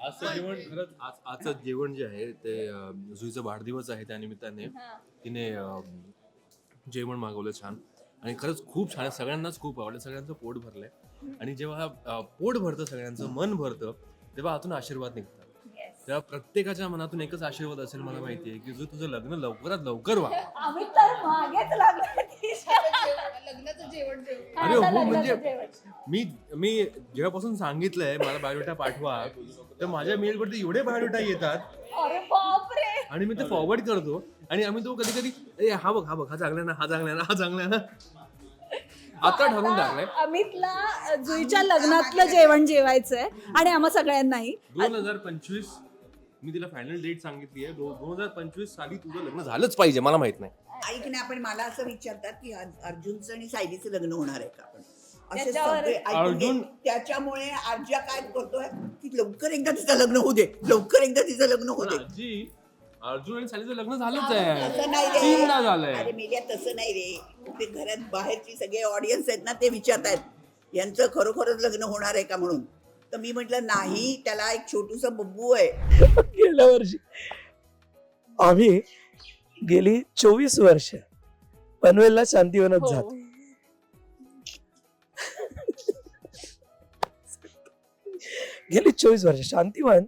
आजचं जेवण खरंच आज आजचं जेवण जे आहे ते अं, जुईचा वाढदिवस आहे त्या निमित्ताने. तिने अं, जेवण मागवलं छान. आणि खरंच खूप छान आहे. सगळ्यांनाच खूप आवडलं. सगळ्यांचं पोट भरलंय. आणि जेव्हा अं, पोट भरतं सगळ्यांचं मन भरतं तेव्हा आतून आशीर्वाद निघतात. तेव्हा प्रत्येकाच्या मनातून एकच आशीर्वाद असेल मला माहितीये की जो तुझं लग्न लवकरात लवकर व्हा. आम्ही तर मागेच लागलो लग्नाचं जेवण जेवण अरे हो म्हणजे मी मी जेव्हापासून सांगितलंय मला बायोडेटा पाठवा. तर माझ्या मेलवरती एवढे बायोडेटा येतात. अरे बापरे. आणि मी ते फॉरवर्ड करतो. आणि आम्ही तो कधी कधी ए हा बघ हा बघ हा चांगला ना हा चांगला ना हा चांगला ना. आता ठरवून टाकलंय. अमितला जुईच्या लग्नातलं जेवण जेवायचंय आणि आम्हा सगळ्यांनाही. दोन हजार पंचवीस मी तिला फायनल डेट सांगितली आहे दोन हजार पंचवीस साली तुझं लग्न झालंच पाहिजे मला माहीत नाही. ऐक ना पण मला असं विचारतात की अर्- अर्जुनचं आणि सायलीचं लग्न होणार आहे का? आपण असे त्याच्यावर- सगळे ऐकून घे. अर्जुन- त्याच्यामुळे अर्जा काय करतोय? की लवकर एकदा तिचं लग्न होऊ दे. लवकर एकदा तिचं लग्न होऊ पण दे. आजी अर्जुन आणि सालीचं लग्न झालंच आहे. तसं नाही तीनदा रे. झालंय. अरे मेल्या तसं नाही रे. ते घरात बाहेरची सगळे ऑडियन्स आहेत ना ते विचारतायत. यांचं खरोखरच लग्न होणार आहे का म्हणून? तर मी म्हटलं नाही त्याला एक छोटूसा बब्बू आहे. गेल्या वर्षी आम्ही गेली चोवीस वर्ष पनवेलला शांतिवनात हो. जातो. गेली चोवीस वर्ष. शांतिवन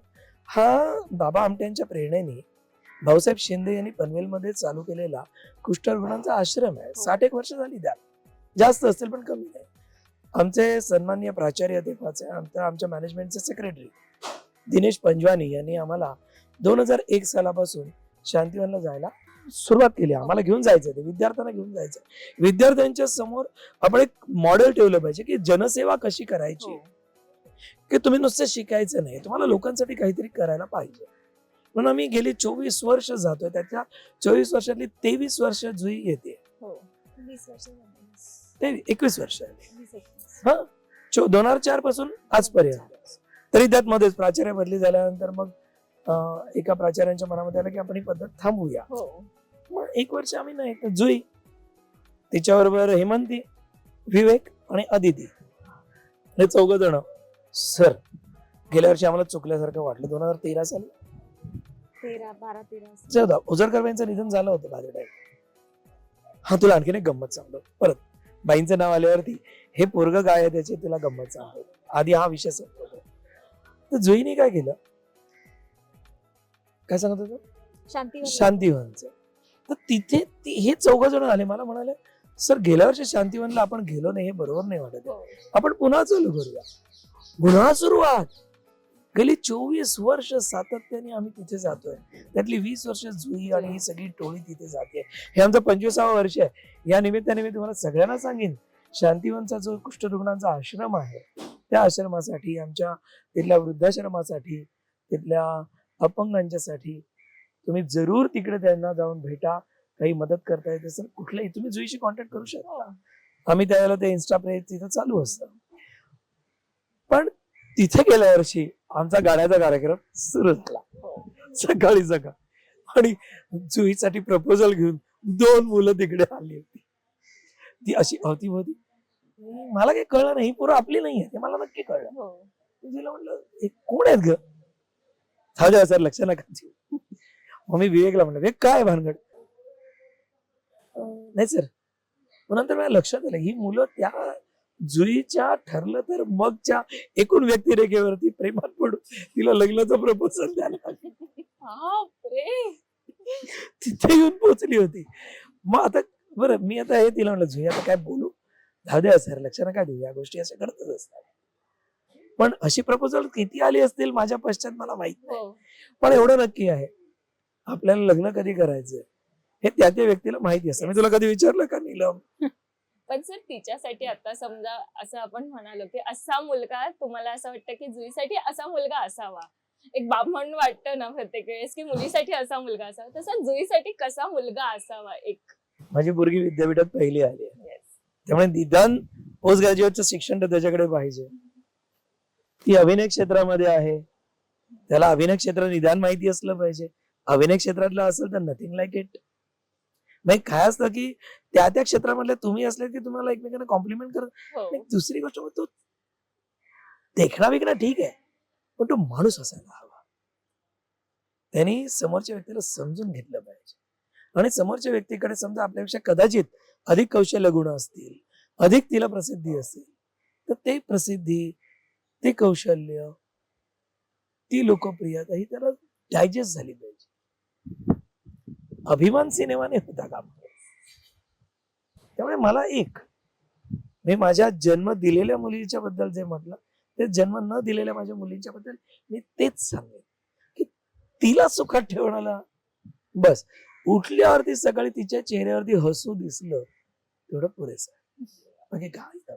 हा बाबा आमट्यांच्या प्रेरणेने भाऊसाहेब शिंदे यांनी पनवेलमध्ये चालू केलेला कुष्ठरुग्णांचा आश्रम आहे. साठ एक वर्ष झाली त्या जास्त असतील पण कमी नाही. आमचे सन्माननीय प्राचार्य तेव्हाचे आमच्या आमच्या मॅनेजमेंटचे सेक्रेटरी दिनेश पंजवानी यांनी आम्हाला दोन हजार एक सालापासून शांतिवनला जायला सुरुवात केली. आम्हाला घेऊन जायचं ते विद्यार्थ्यांना घेऊन जायचं विद्यार्थ्यांच्या समोर आपण एक मॉडेल ठेवलं पाहिजे की जनसेवा कशी करायची? की तुम्ही नुसतं शिकायचं नाही. तुम्हाला लोकांसाठी काहीतरी करायला पाहिजे. म्हणून आम्ही गेली चोवीस वर्ष जातोय. त्याच्या चोवीस वर्षातली तेवीस वर्ष जुई येते. ते एकवीस वर्ष हा? दोन हजार चारपासून आजपर्यंत. तरी त्यात मध्येच प्राचार्य बदली झाल्यानंतर मग एका प्राचार्यांच्या मनामध्ये आलं की आपण ही पद्धत थांबवूया हो. मग एक वर्ष आम्ही नाही तर जुई तिच्याबरोबर हेमंती विवेक आणि अदिती. हे चौघ जण. सर गेल्या वर्षी आम्हाला चुकल्यासारखं वाटलं. दोन हजार तेरा साली? तेरा बारा तेरा चौदा बाईंचं निधन झालं होतं माझ्या टाइम हा तुला आणखीन एक गंमत सांगतो. परत बाईंचं नाव आल्यावरती हे पोरग काय आहे त्याची तुला गंमत सांगतो. आधी हा विषय संपवतो तर जुईने काय केलं? काय सांगत होतो? शांती शांतिवनचं. तर तिथे ती- हे चौघ जण आले. मला म्हणाले सर गेल्या वर्षी शांतिवनला आपण गेलो नाही हे बरोबर नाही वाटत हो. आहे. आपण पुन्हा चालू करूया. पुन्हा सुरुवात. गेली चोवीस वर्ष सातत्याने आम्ही तिथे जातोय. त्यातली वीस वर्ष जुई आणि ही सगळी टोळी तिथे जाते. हे आमचं पंचवीसावं वर्ष आहे. या निमित्ताने मी तुम्हाला सगळ्यांना सांगेन शांतिवनचा जो कुष्ठरुग्णांचा आश्रम आहे त्या आश्रमासाठी आमच्या तिथल्या वृद्धाश्रमासाठी तिथल्या अपंगांच्यासाठी तुम्ही जरूर तिकडे त्यांना जाऊन भेटा. काही मदत करता येते सर कुठल्याही तुम्ही जुईशी कॉन्टॅक्ट करू शकता. आम्ही त्यावेळेला ते इन्स्टा पेज तिथं चालू असतं. पण तिथे गेल्या वर्षी आमचा गाण्याचा कार्यक्रम सुरू झाला. सकाळी सकाळ. आणि जुईसाठी प्रपोजल घेऊन दोन मुलं तिकडे आली होती. ती अशी अवतीभोवती मला काही कळलं नाही. पोरं आपली नाही आहे ते मला नक्की कळलं. हो. तिला म्हटलं हे कोण आहेत ग? द्या सर. लक्ष नका मग मी विवेकला म्हणलं विवेक काय भानगड? नाही सर. मग नंतर मला लक्षात आलं ही मुलं त्या जुईच्या ठरलं तर मगच्या एकूण व्यक्तिरेखेवरती प्रेमात पडून तिला लग्नाचा प्रपोजल द्यायला तिथे येऊन पोहोचली होती. मग आता बरं मी आता हे तिला म्हणलं जुई आता काय बोलू? द्या सर लक्ष नका देऊ? या गोष्टी अशा घडतच असतात. पण अशी प्रपोजल किती आली असतील माझ्या पश्चात मला माहीत नाही. हो. पण एवढं नक्की आहे. आपल्याला लग्न कधी करायचंय? हे त्या त्या व्यक्तीला माहिती असतं. मी तुला कधी विचारलं का नीलम? पण सर तिच्यासाठी आता समजा असं आपण म्हणालो की असा मुलगा तुम्हाला असं वाटतं की जुईसाठी असा मुलगा असावा. एक बामण वाटतं ना प्रत्येक वेळेस की मुलीसाठी असा मुलगा असावा. तसं जुईसाठी कसा मुलगा असावा एक? माझी पोरगी विद्यापीठात पहिली आली आहे. त्यामुळे निदान पोस्ट ग्रॅज्युएटचं शिक्षण तर त्याच्याकडे पाहिजे. ती अभिनय क्षेत्रामध्ये आहे. त्याला अभिनय क्षेत्र निदान माहिती असलं पाहिजे. अभिनय क्षेत्रातलं असेल तर नथिंग लाईक इट नाही काय असतं की त्या त्या क्षेत्रामधले तुम्ही असले की तुम्हाला एकमेकांना कॉम्प्लिमेंट करत हो. दुसरी गोष्ट तो देखणा बिकणा ठीक आहे पण तो माणूस असायला हवा. त्यांनी समोरच्या व्यक्तीला समजून घेतलं पाहिजे. आणि समोरच्या व्यक्तीकडे समजा आपल्यापेक्षा कदाचित अधिक कौशल्य गुण असतील अधिक तिला प्रसिद्धी असेल तर ते प्रसिद्धी ते कौशल्य ती लोकप्रियता ही त्याला डायजेस्ट झाली पाहिजे. अभिमान सिनेमाने होता काम त्यामुळे मला एक मी माझ्या जन्म दिलेल्या मुलीच्या बद्दल जे म्हटलं ते जन्म न दिलेल्या माझ्या मुलींच्या बद्दल मी तेच सांगेन की तिला सुखात ठेवण्याला बस उठल्यावरती सकाळी तिच्या चेहऱ्यावरती हसू दिसलं तेवढं पुरेसं आहे. बाकी काय